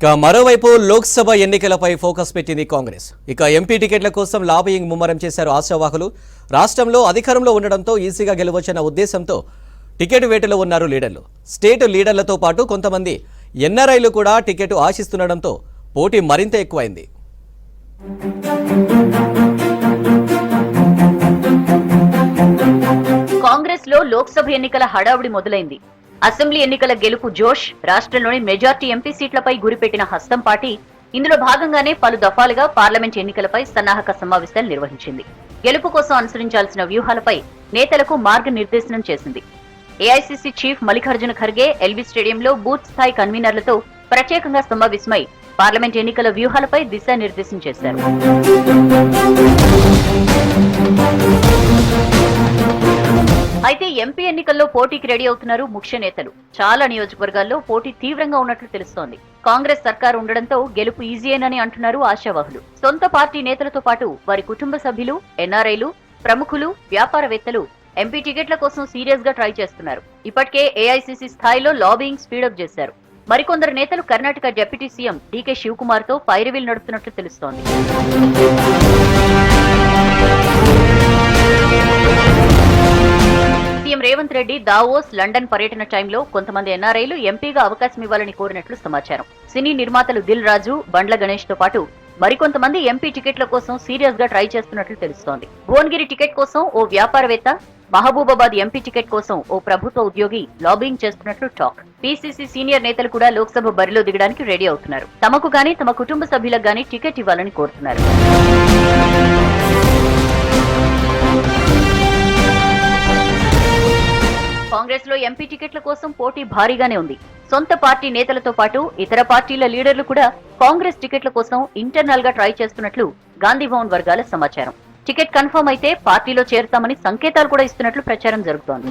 ఇక మరోవైపు లోక్సభ ఎన్నికలపై ఫోకస్ పెట్టింది కాంగ్రెస్. ఇక ఎంపీ టికెట్ల కోసం లాబింగ్ ముమ్మరం చేశారు ఆశావాహులు. రాష్ట్రంలో అధికారంలో ఉండడంతో ఈజీగా గెలవచ్చన్న ఉద్దేశంతో టికెట్ వేటలో ఉన్నారు లీడర్లు. స్టేట్ లీడర్లతో పాటు కొంతమంది ఎన్ఆర్ఐలు కూడా టికెట్ ఆశిస్తుండడంతో పోటీ మరింత ఎక్కువైంది. కాంగ్రెస్లో లోక్సభ ఎన్నికల హడావుడి మొదలైంది. అసెంబ్లీ ఎన్నికల గెలుపు జోష్ రాష్ట్రంలోని మెజార్టీ ఎంపీ సీట్లపై గురిపెట్టిన హస్తం పార్టీ ఇందులో భాగంగానే పలు దఫాలుగా పార్లమెంట్ ఎన్నికలపై సన్నాహక సమావేశాలు నిర్వహించింది. గెలుపు కోసం అనుసరించాల్సిన వ్యూహాలపై నేతలకు మార్గనిర్దేశనం చేసింది. AICC chief Mallikarjuna Kharge LB స్టేడియంలో బూత్ స్థాయి కన్వీనర్లతో ప్రత్యేకంగా సమావేశమై పార్లమెంట్ ఎన్నికల వ్యూహాలపై దిశానిర్దేశం చేశారు. అయితే ఎంపీ ఎన్నికల్లో పోటీకి రెడీ అవుతున్నారు ముఖ్య నేతలు. చాలా నియోజకవర్గాల్లో పోటీ తీవ్రంగా ఉన్నట్లు తెలుస్తోంది. కాంగ్రెస్ సర్కారు ఉండడంతో గెలుపు ఈజీయేనని అంటున్నారు ఆశావాహులు. సొంత పార్టీ నేతలతో పాటు వారి కుటుంబ సభ్యులు ఎన్ఆర్ఐలు ప్రముఖులు వ్యాపారవేత్తలు ఎంపీ టికెట్ల కోసం సీరియస్గా ట్రై చేస్తున్నారు. ఇప్పటికే ఏఐసీసీ స్థాయిలో లాబింగ్ స్పీడప్ చేశారు. మరికొందరు నేతలు కర్ణాటక డిప్యూటీ సీఎం డీకే శివకుమార్తో పైరవీలు నడుపుతున్నట్లు తెలుస్తోంది. రేవంత్ రెడ్డి దావోస్ లండన్ పర్యటన టైంలో కొంతమంది ఎన్ఆర్ఐలు ఎంపీగా అవకాశం ఇవ్వాలని కోరినట్లు సమాచారం. సినీ నిర్మాతలు దిల్ రాజు బండ్ల గణేష్తో పాటు మరికొంతమంది ఎంపీ టికెట్ల కోసం సీరియస్గా ట్రై చేస్తున్నట్లు తెలుస్తోంది. భువనగిరి టికెట్ కోసం ఓ వ్యాపారవేత్త మహబూబాబాద్ ఎంపీ టికెట్ కోసం ఓ ప్రభుత్వ ఉద్యోగి లాబింగ్ చేస్తున్నట్లు టాక్. పీసీసీ సీనియర్ నేతలు కూడా లోక్సభ బరిలో దిగడానికి రెడీ అవుతున్నారు. తమకు గాని తమ కుటుంబ సభ్యులకు గాని టికెట్ ఇవ్వాలని కోరుతున్నారు. కాంగ్రెస్లో ఎంపీ టికెట్ల కోసం పోటీ భారీగానే ఉంది. సొంత పార్టీ నేతలతో పాటు ఇతర పార్టీల లీడర్లు కూడా కాంగ్రెస్ టికెట్ల కోసం ఇంటర్నల్గా ట్రై చేస్తున్నట్లు గాంధీ భవన్ వర్గాల సమాచారం. టికెట్ కన్ఫర్మ్ అయితే పార్టీలో చేరుతామని సంకేతాలు కూడా ఇస్తున్నట్లు ప్రచారం జరుగుతోంది.